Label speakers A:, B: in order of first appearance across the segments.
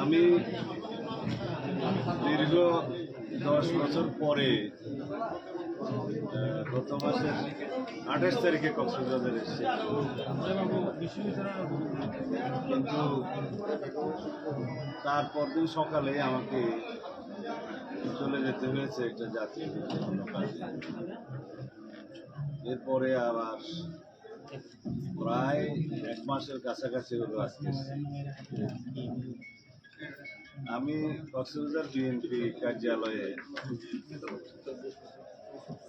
A: আমি দীর্ঘ দশ বছর পরে গত মাসের আঠাশ তারিখে কক্সবাজার এসেছি। কিন্তু তারপর দিন সকালে আমাকে চলে যেতে হয়েছে একটা জাতীয় এরপরে আবার প্রায় এক মাসের কাছাকাছি হলো আজকে আমি কক্সবাজার বিএনপি কার্যালয়ে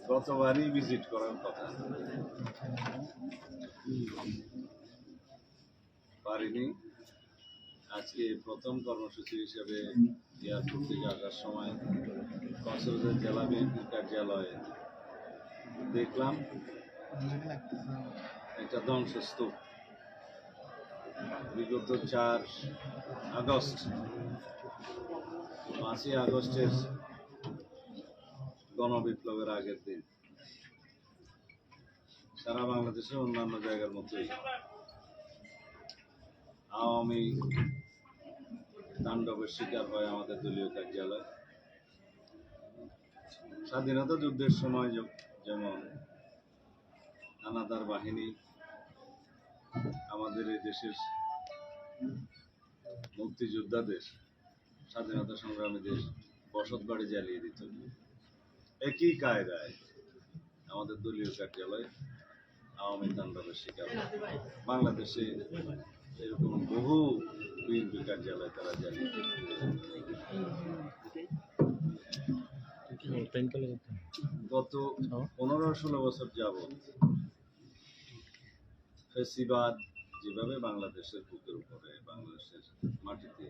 A: গতবারই ভিজিট করার কথা। পারিনি। আজকে প্রথম কর্মসূচি হিসেবে এয়ারপোর্ট থেকে আসার সময় কক্সবাজার জেলা বিএনপির কার্যালয়ে দেখলাম একটা ধ্বংসস্তূপ। বিগত চার আগস্ট, পাঁচই আগস্টের গণবিপ্লবের আগের দিন। সারা বাংলাদেশে অন্যান্য জায়গার মতোই আওয়ামী তাণ্ডবের শিকার হয় আমাদের দলীয় কার্যালয়। স্বাধীনতা যুদ্ধের সময় যেমন হানাদার বাহিনী আমাদের এই দেশের মুক্তিযোদ্ধাদের স্বাধীনতা সংগ্রামীদের বসত বাড়ি জ্বালিয়ে দিত। একই কায়দায় আমাদের দলীয় কার্যালয় আওয়ামী তাণ্ডবের শিকার। বাংলাদেশে এরকম বহু বিএনপি কার্যালয় তারা জ্বালিয়ে গত পনেরো ষোলো বছর যাবৎ ফেসিবাদ যেভাবে বাংলাদেশের বুকের উপরে, বাংলাদেশের মাটিতে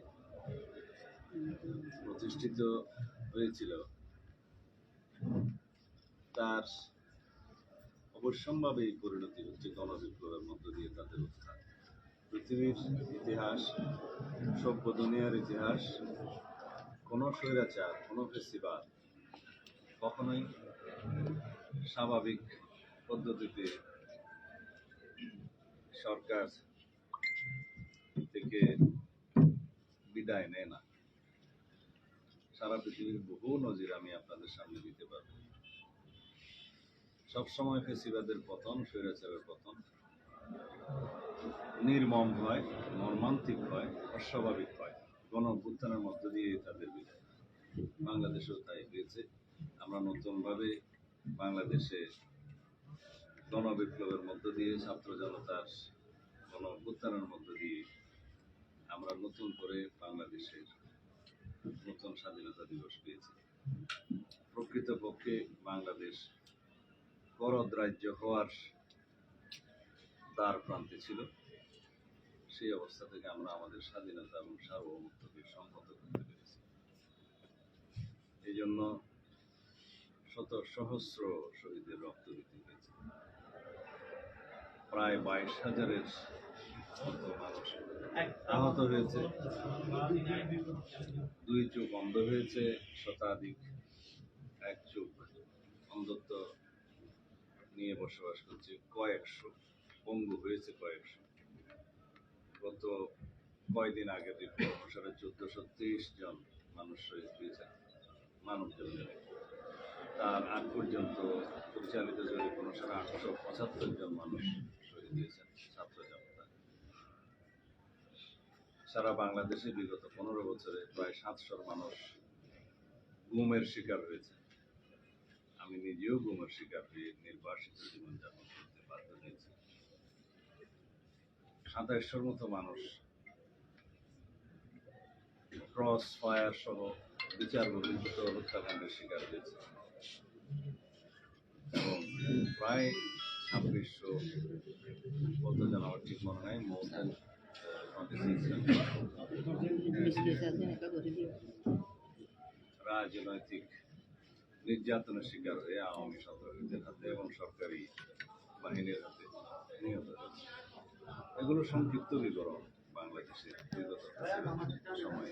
A: প্রতিষ্ঠিত হয়েছিল, তার অবশ্যম্ভাবেই পরিণতি হচ্ছে গণবিপ্লবের মধ্য দিয়ে তাদের উত্থান। পৃথিবীর ইতিহাস, সভ্য দুনিয়ার ইতিহাস, কোনো স্বৈরাচার, কোনো ফেসিবাদ কখনোই স্বাভাবিক পদ্ধতিতে সরকার থেকে বিদায় নেয় না। সারা পৃথিবীর বহু নজির আমি আপনাদের সামনে দিতে পারব। সবসময় ফেসিবাদের পতন, স্বৈরাচারের পতন নির্মম হয়, মর্মান্তিক হয়, অস্বাভাবিক হয়। গণ অভ্যুত্থানের মধ্য দিয়ে তাদের বিদায়। বাংলাদেশেও তাই হয়েছে। আমরা নতুনভাবে বাংলাদেশে গণবিপ্লবের মধ্য দিয়ে, ছাত্র জনতার গণ অভ্যুত্থানের মধ্য দিয়ে আমরা নতুন করে বাংলাদেশের নতুন স্বাধীনতা দিবস পেয়েছি। প্রকৃতপক্ষে বাংলাদেশ করদ রাজ্য হওয়ার দ্বার প্রান্তে ছিল। সেই অবস্থা থেকে আমরা আমাদের স্বাধীনতা এবং সার্বভৌমত্বকে সংহত করতে পেরেছি। এই জন্য শত সহস্র শহীদের রক্ত দিতে প্রায় বাইশ হাজারের আহত হয়েছে। দুই চোখ অন্ধ হয়েছে, শতাধিক এক চোখ অন্ধত্ব নিয়ে বসবাস করছে। কয়েকশো, পঙ্গু হয়েছে কয়েকশো। গত কয়দিন আগে রিপোর্ট অনুসারে চোদ্দশো তেইশ জন মানুষ শহীদ হয়েছেন মানব তার আগ পর্যন্ত পরিচালিত অনুসারে আটশো পঁচাত্তর জন মানুষ শহীদ হয়েছেন ছাত্র জনতা সারা বাংলাদেশে বিগত পনেরো বছরে প্রায় সাতশোর মানুষ গুমের শিকার হয়েছে। আমি নিজেও গুমের শিকার হয়ে নির্বাসিত জীবনযাপন করতে বাধ্য হয়েছি। সাতাইশশোর মতো মানুষ ক্রস ফায়ার সহ বিচার বহির্ভূত হত্যাকাণ্ডের শিকার হয়েছে। প্রায় ছাব্বিশশো কত যেন আমার ঠিক মনে নাই মৌতেন রাজনৈতিক নির্যাতনের শিকার হয়ে আওয়ামী সরকারের হাতে এবং সরকারি বাহিনীর হাতে নিহত হয়েছে। এগুলো সংক্ষিপ্ত বিবরণ বাংলাদেশের বিগত সময়ে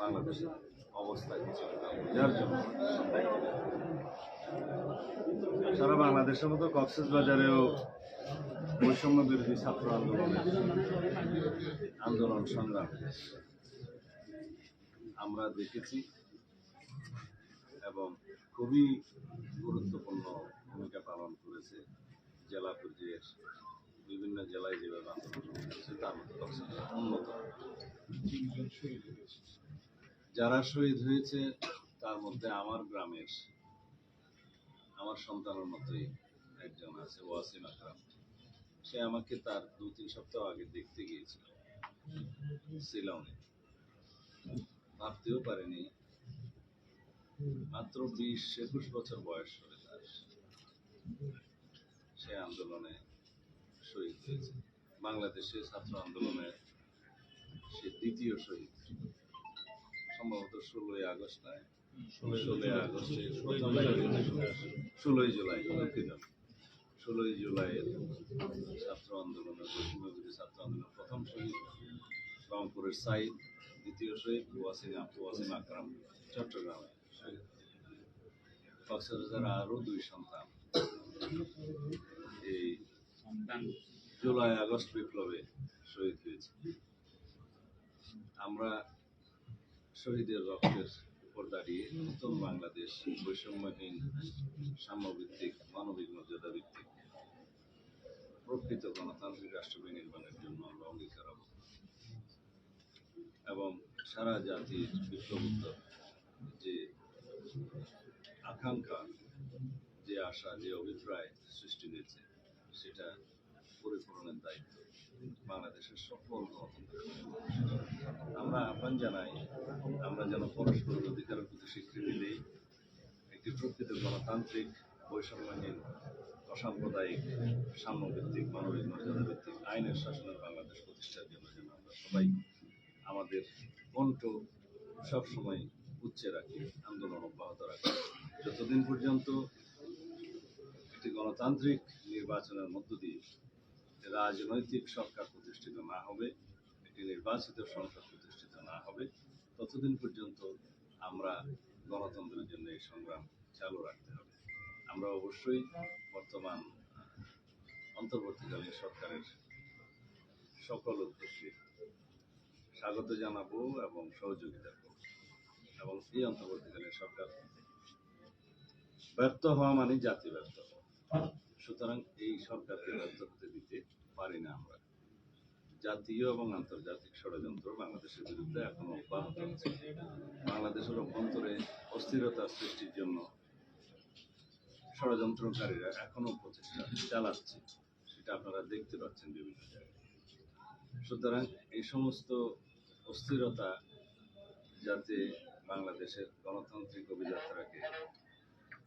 A: বাংলাদেশের অবস্থা কিছু বোঝার জন্য। সারা বাংলাদেশের মতো কক্সেস বাজারেও বৈষম্য বিরোধী ছাত্র আন্দোলনের আন্দোলন সংগ্রাম। আমরা দেখেছি এবং খুবই গুরুত্বপূর্ণ ভূমিকা পালন করেছে জেলা পর্যায়ের বিভিন্ন জেলায় যেভাবে আন্দোলন করেছে তার মধ্যে অন্যতম। যারা শহীদ হয়েছে, তার মধ্যে আমার গ্রামের আমার সন্তানের মতোই একজন আছে, ওয়াসিম আকরাম। সে আমাকে তার দু তিন সপ্তাহ আগে দেখতে গিয়েছিল, শিলংয়ে। ভাবতেও পারেনি, মাত্র বিশ একুশ বছর বয়স হবে তার। সে আন্দোলনে শহীদ হয়েছে। বাংলাদেশে ছাত্র আন্দোলনে সে দ্বিতীয় শহীদ। সম্ভবত ষোলোই আগস্ট নয়। ষোলোই আগস্টে। ষোলোই জুলাই দুঃখিত ষোলোই জুলাইয়ের ছাত্র আন্দোলনের বৈষম্যবিরোধী ছাত্র আন্দোলন প্রথম শহীদ রংপুরের সাইদ দ্বিতীয় শহীদ ওয়াসিম ওয়াসিম আকরাম চট্টগ্রামে কক্সবাজার আরও দুই সন্তান। এই জুলাই আগস্ট বিপ্লবে শহীদ হয়েছে। আমরা শহীদের রক্তের উপর দাঁড়িয়ে নতুন বাংলাদেশ বৈষম্যহীন, সাম্যভিত্তিক, মানবিক মর্যাদা ভিত্তিক প্রকৃত গণতান্ত্রিক রাষ্ট্র বিনির্মাণের জন্য আমরা অঙ্গীকার এবং সারা জাতির বিপ্লবোত্তর যে আকাঙ্ক্ষা, যে আশা, যে অভিপ্রায় সৃষ্টি হয়েছে, সেটা পরিপূরণের দায়িত্ব। বাংলাদেশের সকল আমরা আহ্বান জানাই, আমরা যেন পরস্পর অধিকারের প্রতি স্বীকৃতি দিই। একটি প্রকৃত গণতান্ত্রিক, বৈষম্যহীন, অসাম্প্রদায়িক, সাম্যভিত্তিক, মানবিক মর্যাদা ভিত্তিক আইনের শাসনের বাংলাদেশ প্রতিষ্ঠার জন্য যেন আমরা সবাই আমাদের কণ্ঠ সবসময় উচ্চে রাখি, আন্দোলন অব্যাহত রাখি। যতদিন পর্যন্ত একটি গণতান্ত্রিক নির্বাচনের মধ্য দিয়ে রাজনৈতিক সরকার প্রতিষ্ঠিত না হবে, একটি নির্বাচিত সংসদ প্রতিষ্ঠিত না হবে, ততদিন পর্যন্ত আমরা গণতন্ত্রের জন্য এই সংগ্রাম চালু রাখতে হবে। আমরা অবশ্যই বর্তমান অন্তর্বর্তীকালীন সরকারের সকল উদ্দেশ্যে স্বাগত জানাব এবং সহযোগিতা করব। এবং এই অন্তর্বর্তীকালীন সরকার ব্যর্থ হওয়া মানে জাতি ব্যর্থ হওয়া সুতরাং এই সরকারকে ব্যর্থ দিতে পারি না আমরা। জাতীয় এবং আন্তর্জাতিক ষড়যন্ত্র বাংলাদেশের বিরুদ্ধে এখনও অব্যাহত আছে। বাংলাদেশের অভ্যন্তরে অস্থিরতা সৃষ্টির জন্য ষড়যন্ত্রকারীরা এখনও প্রচেষ্টা চালাচ্ছে, সেটা আপনারা দেখতে পাচ্ছেন বিভিন্ন জায়গায়। সুতরাং এই সমস্ত অস্থিরতা যাতে বাংলাদেশের গণতান্ত্রিক অভিযাত্রাকে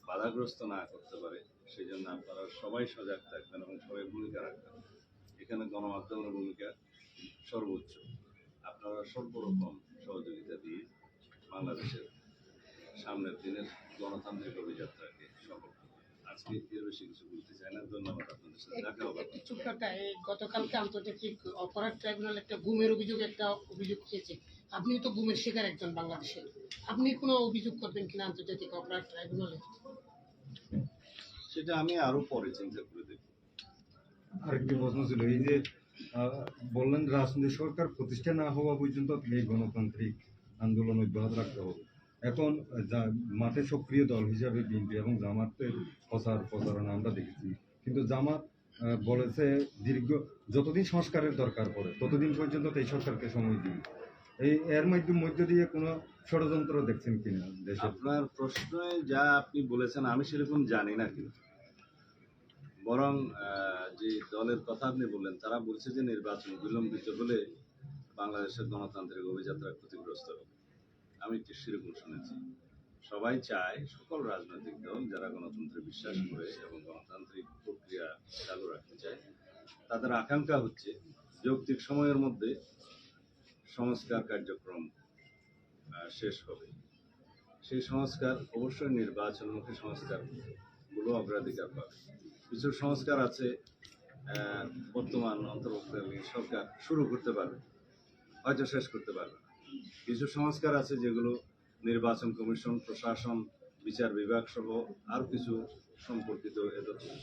A: বাধাগ্রস্ত না করতে পারে সেই জন্য আপনারা সবাই সজাগ থাকবেন এবং সবাই ভূমিকা রাখবেন। এখানে গণমাধ্যমের ভূমিকা সর্বোচ্চ। আপনারা সর্বরকম সহযোগিতা দিয়ে বাংলাদেশের সামনের দিনের গণতান্ত্রিক অভিযাত্রাকে সফল করবেন আজকে এর বেশি কিছু বলতে চাই না। ধন্যবাদ আপনাদের সাথে। দেখা হবে
B: একটু ছোট্ট একটা এই গতকালকে আন্তর্জাতিক অপরাধ ট্রাইব্যুনাল একটা গুমের অভিযোগ একটা অভিযোগ পেয়েছে আপনি তো গুমের শিকার একজন বাংলাদেশে আপনি কোনো অভিযোগ করবেন কিনা আন্তর্জাতিক অপরাধ ট্রাইব্যুনালে?
A: সেটা আমি আরও পরে চিন্তা করে দেখব।
C: আরেকটি প্রশ্ন ছিল এই যে বললেন রাজনৈতিক সরকার প্রতিষ্ঠা না হওয়া পর্যন্ত এই গণতান্ত্রিক আন্দোলন অব্যাহত রাখতে হবে। এখন যা- মাঠে সক্রিয় দল হিসাবে বিএনপি এবং জামাতের প্রচার প্রচারণা আমরা দেখেছি। কিন্তু জামাত বলেছে দীর্ঘ যতদিন সংস্কারের দরকার পড়ে ততদিন পর্যন্ত এই সরকারকে সময় দিন। এই এর মধ্যে মধ্য দিয়ে কোনো ষড়যন্ত্র দেখছেন কিনা দেশে?
A: আপনার প্রশ্নে যা আপনি বলেছেন আমি সেরকম জানি না কিন্তু। বরং যে দলের কথা আপনি বললেন, তারা বলছে যে নির্বাচন বিলম্বিত হলে বাংলাদেশের গণতান্ত্রিক অভিযাত্রা ক্ষতিগ্রস্ত হবে। আমি একটু সেরকম শুনেছি। সবাই চায় সকল রাজনৈতিক দল যারা গণতন্ত্রে বিশ্বাস করে এবং গণতান্ত্রিক প্রক্রিয়া চালু রাখতে চায়, তাদের আকাঙ্ক্ষা হচ্ছে যৌক্তিক সময়ের মধ্যে সংস্কার কার্যক্রম শেষ হবে। সেই সংস্কার অবশ্যই নির্বাচনমুখী সংস্কারগুলো অগ্রাধিকার পাবে। কিছু সংস্কার আছে বর্তমান অন্তর্বর্তীকালীন সরকার শুরু করতে পারবে, হয়তো শেষ করতে পারবে কিছু সংস্কার আছে যেগুলো নির্বাচন কমিশন, প্রশাসন, বিচার বিভাগ সহ আর কিছু সম্পর্কিত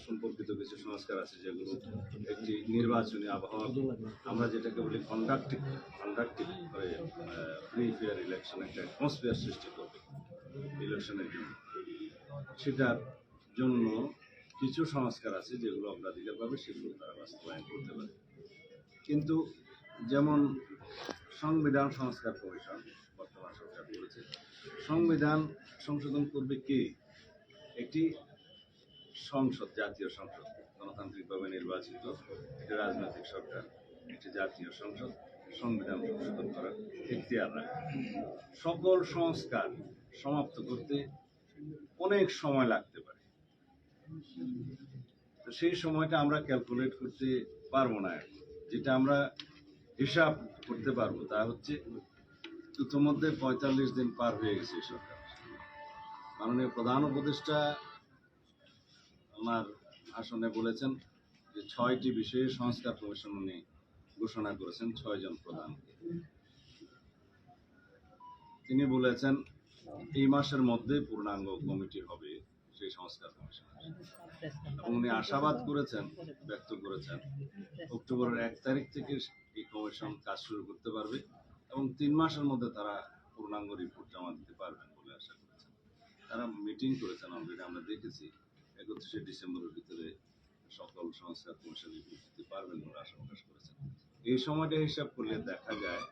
A: সম্পর্কিত কিছু সংস্কার আছে যেগুলো একটি নির্বাচনী আবহাওয়া, আমরা যেটাকে বলি কন্ডাক্টিভ কন্ডাক্টিভ করে ফ্রি ফেয়ার ইলেকশন একটা অ্যাটমসফিয়ার সৃষ্টি করবে ইলেকশনের জন্য। সেটার জন্য কিছু সংস্কার আছে যেগুলো অগ্রাধিকার পাবে সেগুলো তারা বাস্তবায়ন করতে পারে। কিন্তু যেমন সংবিধান সংস্কার কমিশন, বর্তমান সরকার করেছে সংবিধান সংশোধন করবে কে? একটি সংসদ, জাতীয় সংসদ, গণতান্ত্রিকভাবে নির্বাচিত একটি রাজনৈতিক সরকার, একটি জাতীয় সংসদ, সংবিধান সংশোধন করার এখতিয়ার রাখে সকল সংস্কার সমাপ্ত করতে অনেক সময় লাগতে পারে। তো সেই সময়টা আমরা ক্যালকুলেট করতে পারব না যেটা আমরা হিসাব করতে পারব, তা হচ্ছে ইতিমধ্যে পঁয়তাল্লিশ দিন পার হয়ে গেছে সরকার। মাননীয় প্রধান উপদেষ্টা ওনার আসনে বলেছেন যে ছয়টি বিষয়ে সংস্কার কমিশন উনি ঘোষণা করেছেন ছয়জন প্রধান তিনি বলেছেন, এই মাসের মধ্যে পূর্ণাঙ্গ কমিটি হবে। সেই সংস্কার কমিশন এবং উনি আশাবাদ করেছেন ব্যক্ত করেছেন অক্টোবরের এক তারিখ থেকে এই কমিশন কাজ শুরু করতে পারবে এবং তিন মাসের মধ্যে তারা পূর্ণাঙ্গ রিপোর্ট জমা দিতে পারবেন বলে আশা করেছেন। তারা মিটিং করেছেন অলরেডি আমরা দেখেছি একত্রিশে ডিসেম্বরের ভিতরে সকল সংস্কার কমিশন রিপোর্ট দিতে পারবেন বলে আশা প্রকাশ করেছেন। এই সময়টা হিসাব করলে দেখা যায়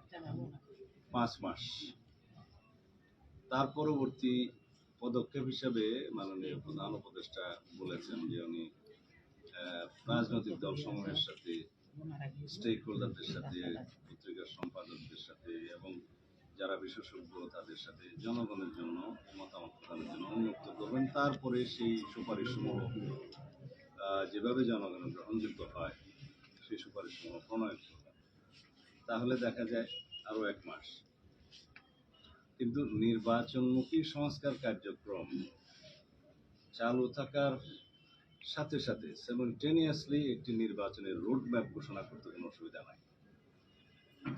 A: পাঁচ মাস। তার পরবর্তী পদক্ষেপ হিসাবে মাননীয় প্রধান উপদেষ্টা বলেছেন যে উনি রাজনৈতিক দল সমূহের সাথে স্টেক হোল্ডারদের সাথে, পত্রিকার সম্পাদকদের সাথে এবং যারা বিশেষজ্ঞ তাদের সাথে জনগণের জন্য, মতামত প্রদানের জন্য উন্মুক্ত করবেন। তারপরে সেই সুপারিশসমূহ যেভাবে জনগণের গ্রহণযোগ্য হয়, সেই সুপারিশসমূহ প্রণয়ন করবেন। তাহলে দেখা যায় আরও এক মাস। কিন্তু নির্বাচনমুখী সংস্কার কার্যক্রম চালু থাকার সাথে সাথে সিমultaneously একটি নির্বাচনের রোড ম্যাপ ঘোষণা করতে কোনো অসুবিধা নাই।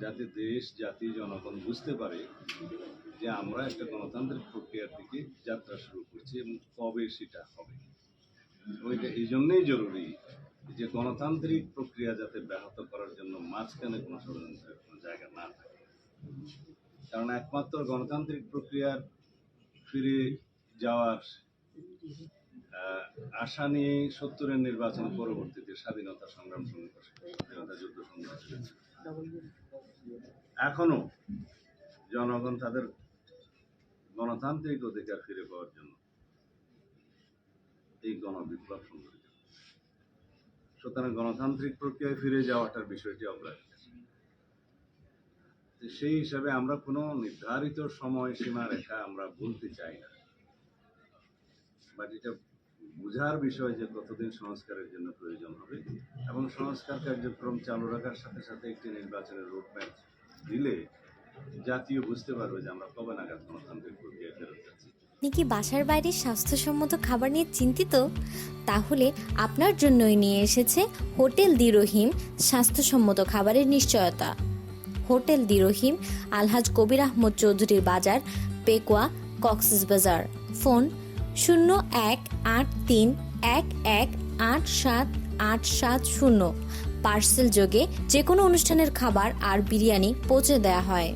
A: যাতে দেশ, জাতি, জনগণ বুঝতে পারে যে আমরা একটা গণতান্ত্রিক প্রক্রিয়ার দিকে যাত্রা শুরু করছি এবং কবে সেটা হবে। ওইটা এই জন্যই জরুরি যে গণতান্ত্রিক প্রক্রিয়া যাতে ব্যাহত করার জন্য মাঝখানে কোনো ষড়যন্ত্রের কোনো জায়গা না থাকে। কারণ একমাত্র গণতান্ত্রিক প্রক্রিয়ার ফিরে যাওয়ার আশা নিয়ে সত্তরের নির্বাচন পরবর্তীতে স্বাধীনতা সংগ্রাম সংঘর্ষ, স্বাধীনতা যুদ্ধ হয়েছে। এখনও জনগণ তাদের গণতান্ত্রিক অধিকার ফিরে পাওয়ার জন্য এই গণবিপ্লব হয়েছে। সুতরাং গণতান্ত্রিক প্রক্রিয়ায় ফিরে যাওয়াটার বিষয়টি তো সেই হিসাবে আমরা কোনো নির্ধারিত সময় সীমা রেখা আমরা বলতে চাই না। বাট এটা বোঝার বিষয় যে কতদিন সংস্কারের জন্য প্রয়োজন হবে এবং সংস্কার কার্যক্রম চালু রাখার সাথে সাথে একটি নির্বাচনের রোডম্যাপ দিলে জাতীয় বুঝতে পারবে যে আমরা কবে নাগাদ গণতান্ত্রিক প্রক্রিয়া ফেরত যাচ্ছি।
D: আপনি কি বাসার বাইরে স্বাস্থ্যসম্মত খাবার নিয়ে চিন্তিত? তাহলে আপনার জন্যই নিয়ে এসেছে হোটেল দি রহিম স্বাস্থ্যসম্মত খাবারের নিশ্চয়তা। হোটেল দিরোহিম আলহাজ কবির আহমদ চৌধুরীর বাজার, পেকুয়া, কক্সিস বাজার। ফোন শূন্য এক আট তিন এক এক আট সাত আট সাত শূন্য। পার্সেল যোগে যে কোনো অনুষ্ঠানের খাবার আর বিরিয়ানি পৌঁছে দেওয়া হয়।